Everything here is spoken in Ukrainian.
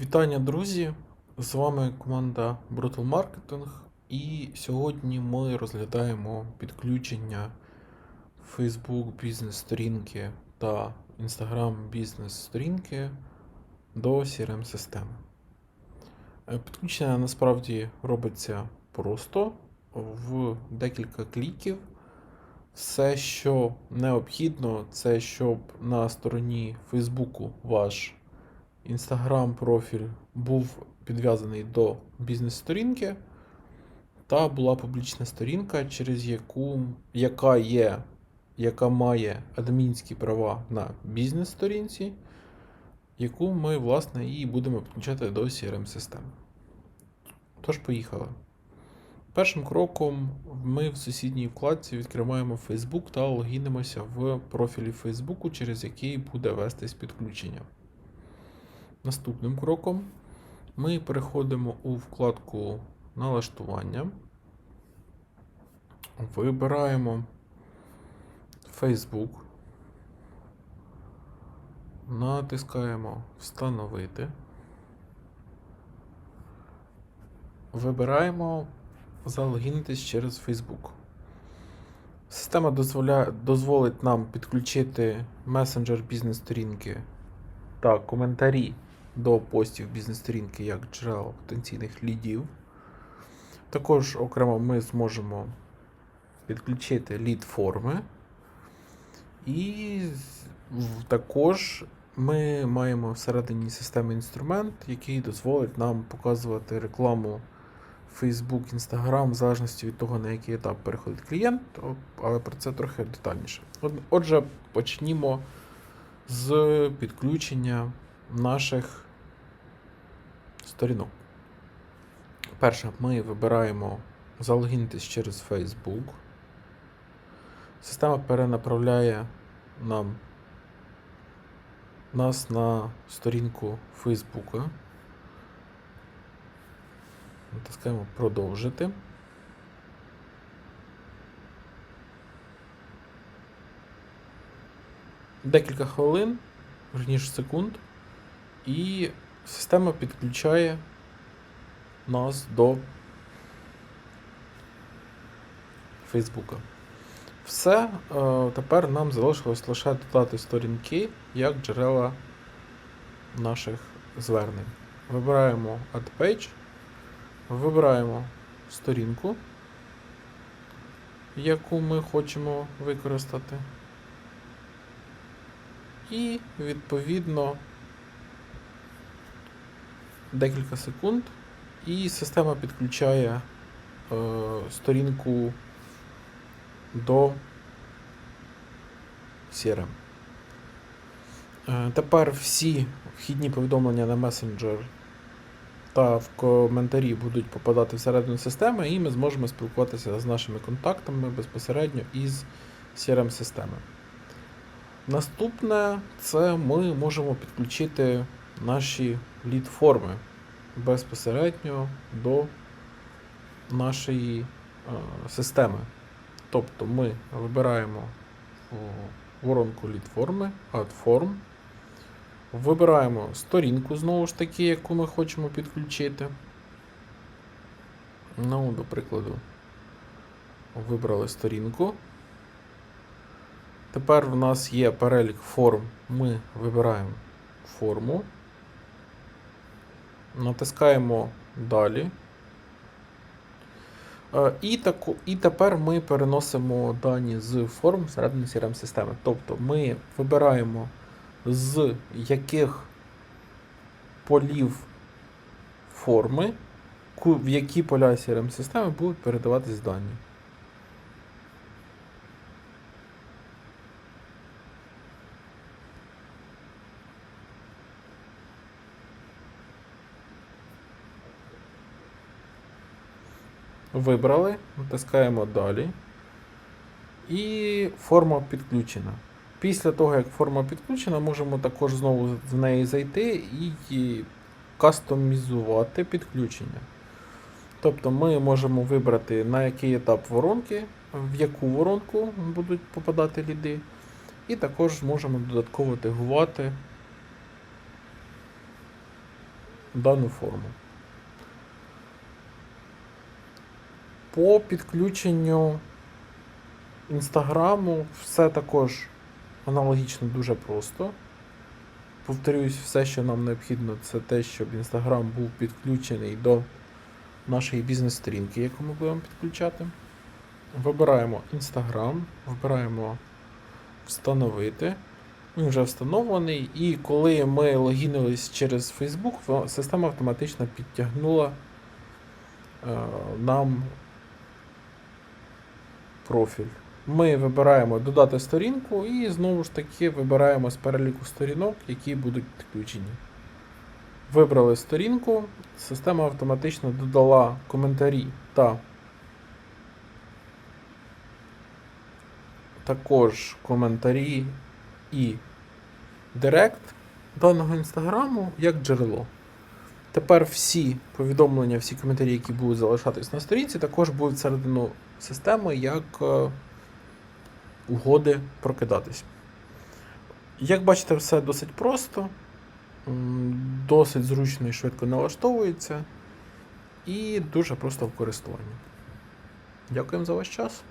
Вітання, друзі! З вами команда Brutal Marketing, і сьогодні ми розглядаємо підключення Facebook бізнес-сторінки та Instagram бізнес-сторінки до CRM-системи. Е, Підключення насправді робиться просто в декілька кліків. Все, що необхідно, це щоб на стороні Фейсбуку ваш Інстаграм профіль був підв'язаний до бізнес-сторінки, та була публічна сторінка, через яку, яка є, яка має адмінські права на бізнес-сторінці, яку ми, власне, і будемо підключати до CRM-системи. Тож, поїхали. Першим кроком ми в сусідній вкладці відкриваємо Facebook та логінимося в профілі Facebook, через який буде вестись підключення. Наступним кроком. Ми переходимо у вкладку налаштування, вибираємо Facebook, натискаємо Встановити, вибираємо залогінитись через Facebook. Система дозволяє, дозволить нам підключити месенджер бізнес-сторінки та коментарі до постів бізнес-сторінки як джерел потенційних лідів. Також окремо ми зможемо підключити лід форми. І також ми маємо всередині системи інструмент, який дозволить нам показувати рекламу Facebook, Instagram, в залежності від того, на який етап переходить клієнт, але про це трохи детальніше. Отже, почнімо з підключення наших сторінок. Перше, ми вибираємо залогінитись через Facebook. Система перенаправляє нам нас на сторінку Facebook. Натискаємо продовжити. Декілька хвилин, верніше секунд, і система підключає нас до Фейсбука. Все, е, тепер нам залишилось лише додати сторінки як джерела наших звернень. Вибираємо Add Page, вибираємо сторінку, яку ми хочемо використати. І відповідно декілька секунд, і система підключає е, сторінку до CRM. Е, тепер всі вхідні повідомлення на месенджер та в коментарі будуть попадати всередину системи, і ми зможемо спілкуватися з нашими контактами безпосередньо із CRM-системи. Наступне це ми можемо підключити наші лід-форми безпосередньо до нашої е, системи. Тобто ми вибираємо воронку лід-форми, вибираємо сторінку, знову ж таки, яку ми хочемо підключити. Ну, до прикладу, вибрали сторінку. Тепер в нас є перелік форм. Ми вибираємо форму, натискаємо далі. Е, І, таку, і тепер ми переносимо дані з форм всередину CRM-системи. Тобто ми вибираємо, з яких полів форми, в які поля CRM-системи будуть передаватись дані. Вибрали, натискаємо далі. І форма підключена. Після того, як форма підключена, можемо також знову в неї зайти і кастомізувати підключення. Тобто ми можемо вибрати на який етап воронки, в яку воронку будуть попадати ліди, і також можемо додатково тегувати дану форму. По підключенню інстаграму все також аналогічно дуже просто. Повторюсь, все, що нам необхідно, це те, щоб інстаграм був підключений до нашої бізнес-сторінки, яку ми будемо підключати. Вибираємо Instagram, вибираємо Встановити. Він вже встановлений. І коли ми логінились через Facebook, система автоматично підтягнула е, нам профіль. Ми вибираємо додати сторінку і знову ж таки вибираємо з переліку сторінок, які будуть підключені. Вибрали сторінку, система автоматично додала коментарі та також коментарі і директ даного інстаграму як джерело. Тепер всі повідомлення, всі коментарі, які будуть залишатись на сторінці, також будуть всередину системи як е, угоди прокидатись. Як бачите, все досить просто, досить зручно і швидко налаштовується, і дуже просто в користуванні. Дякуємо за ваш час.